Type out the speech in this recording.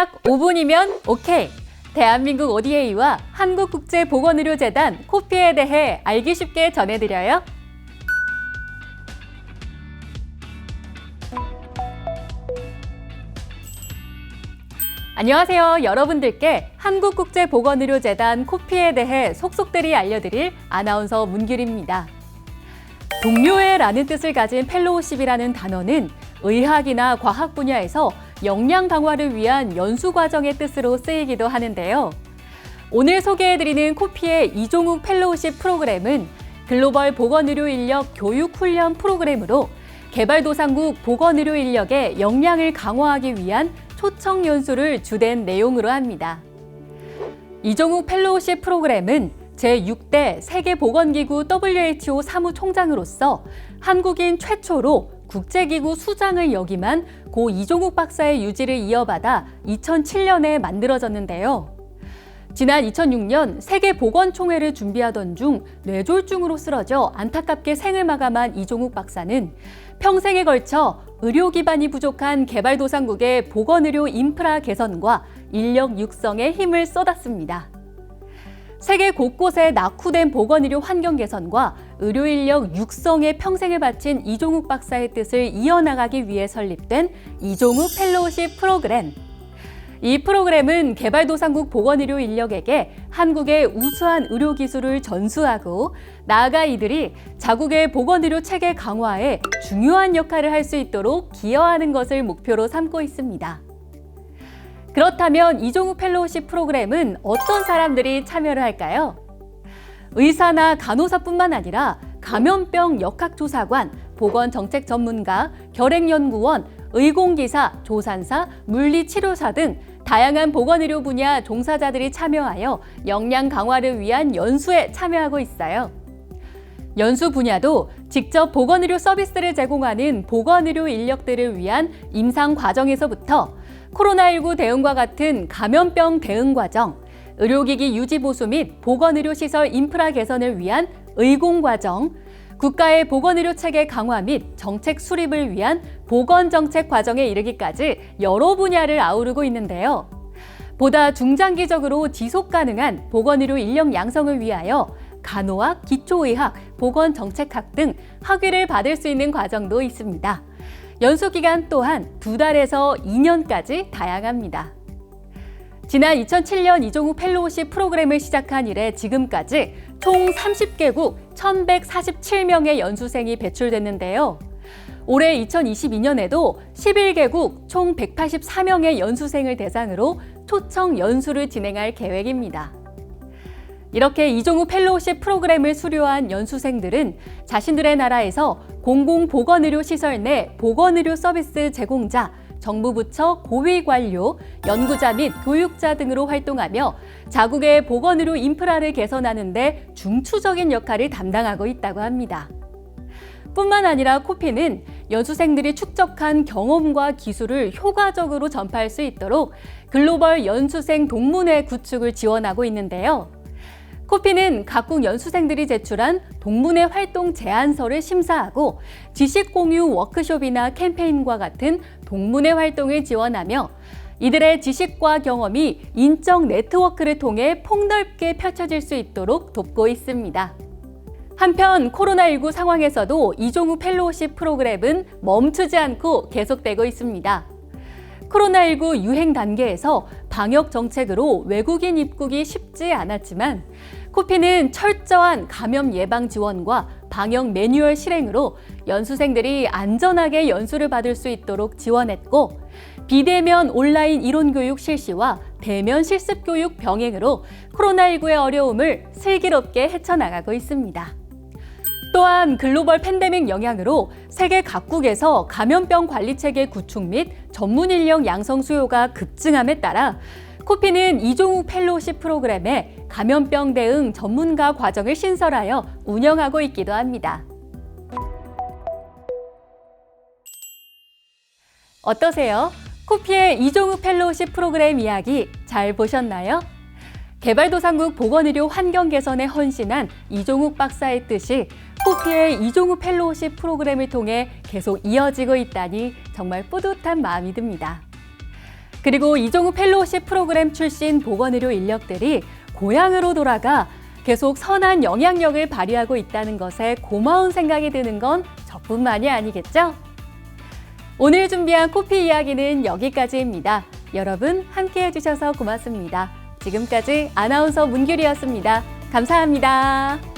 딱 5분이면 오케이. 대한민국 ODA와 한국국제보건의료재단 코피에 대해 알기 쉽게 전해드려요. 안녕하세요. 여러분들께 한국국제보건의료재단 코피에 대해 속속들이 알려드릴 아나운서 문규리입니다. 동료애라는 뜻을 가진 펠로우십이라는 단어는 의학이나 과학 분야에서 역량 강화를 위한 연수 과정의 뜻으로 쓰이기도 하는데요. 오늘 소개해드리는 코피의 이종욱 펠로우십 프로그램은 글로벌 보건의료 인력 교육 훈련 프로그램으로 개발도상국 보건의료 인력의 역량을 강화하기 위한 초청 연수를 주된 내용으로 합니다. 이종욱 펠로우십 프로그램은 제6대 세계보건기구 WHO 사무총장으로서 한국인 최초로 국제기구 수장을 역임한 고 이종욱 박사의 유지를 이어받아 2007년에 만들어졌는데요. 지난 2006년 세계보건총회를 준비하던 중 뇌졸중으로 쓰러져 안타깝게 생을 마감한 이종욱 박사는 평생에 걸쳐 의료 기반이 부족한 개발도상국의 보건의료 인프라 개선과 인력 육성에 힘을 쏟았습니다. 세계 곳곳에 낙후된 보건의료 환경 개선과 의료 인력 육성에 평생을 바친 이종욱 박사의 뜻을 이어나가기 위해 설립된 이종욱 펠로우십 프로그램. 이 프로그램은 개발도상국 보건의료 인력에게 한국의 우수한 의료 기술을 전수하고 나아가 이들이 자국의 보건의료 체계 강화에 중요한 역할을 할 수 있도록 기여하는 것을 목표로 삼고 있습니다. 그렇다면 이종우 펠로우십 프로그램은 어떤 사람들이 참여를 할까요? 의사나 간호사뿐만 아니라 감염병 역학조사관, 보건정책 전문가, 결핵연구원, 의공기사, 조산사, 물리치료사 등 다양한 보건의료 분야 종사자들이 참여하여 역량 강화를 위한 연수에 참여하고 있어요. 연수 분야도 직접 보건의료 서비스를 제공하는 보건의료 인력들을 위한 임상 과정에서부터 코로나19 대응과 같은 감염병 대응 과정, 의료기기 유지 보수 및 보건의료 시설 인프라 개선을 위한 의공 과정, 국가의 보건의료 체계 강화 및 정책 수립을 위한 보건정책 과정에 이르기까지 여러 분야를 아우르고 있는데요. 보다 중장기적으로 지속 가능한 보건의료 인력 양성을 위하여 간호학, 기초의학, 보건정책학 등 학위를 받을 수 있는 과정도 있습니다. 연수 기간 또한 두 달에서 2년까지 다양합니다. 지난 2007년 이종우 펠로우십 프로그램을 시작한 이래 지금까지 총 30개국 1,147명의 연수생이 배출됐는데요. 올해 2022년에도 11개국 총 184명의 연수생을 대상으로 초청 연수를 진행할 계획입니다. 이렇게 이종우 펠로우십 프로그램을 수료한 연수생들은 자신들의 나라에서 공공보건의료 시설 내 보건의료 서비스 제공자, 정부 부처 고위 관료, 연구자 및 교육자 등으로 활동하며 자국의 보건의료 인프라를 개선하는 데 중추적인 역할을 담당하고 있다고 합니다. 뿐만 아니라 코피는 연수생들이 축적한 경험과 기술을 효과적으로 전파할 수 있도록 글로벌 연수생 동문회 구축을 지원하고 있는데요. 코피는 각국 연수생들이 제출한 동문회 활동 제안서를 심사하고 지식 공유 워크숍이나 캠페인과 같은 동문회 활동을 지원하며 이들의 지식과 경험이 인적 네트워크를 통해 폭넓게 펼쳐질 수 있도록 돕고 있습니다. 한편 코로나19 상황에서도 이종우 펠로우십 프로그램은 멈추지 않고 계속되고 있습니다. 코로나19 유행 단계에서 방역 정책으로 외국인 입국이 쉽지 않았지만 코피는 철저한 감염 예방 지원과 방역 매뉴얼 실행으로 연수생들이 안전하게 연수를 받을 수 있도록 지원했고 비대면 온라인 이론 교육 실시와 대면 실습 교육 병행으로 코로나19의 어려움을 슬기롭게 헤쳐나가고 있습니다. 또한 글로벌 팬데믹 영향으로 세계 각국에서 감염병 관리 체계 구축 및 전문 인력 양성 수요가 급증함에 따라 코피는 이종욱 펠로우십 프로그램에 감염병 대응 전문가 과정을 신설하여 운영하고 있기도 합니다. 어떠세요? 코피의 이종욱 펠로우십 프로그램 이야기 잘 보셨나요? 개발도상국 보건의료 환경 개선에 헌신한 이종욱 박사의 뜻이 코피의 이종욱 펠로우십 프로그램을 통해 계속 이어지고 있다니 정말 뿌듯한 마음이 듭니다. 그리고 이종우 펠로우십 프로그램 출신 보건의료 인력들이 고향으로 돌아가 계속 선한 영향력을 발휘하고 있다는 것에 고마운 생각이 드는 건 저뿐만이 아니겠죠? 오늘 준비한 코피 이야기는 여기까지입니다. 여러분 함께 해주셔서 고맙습니다. 지금까지 아나운서 문규리였습니다. 감사합니다.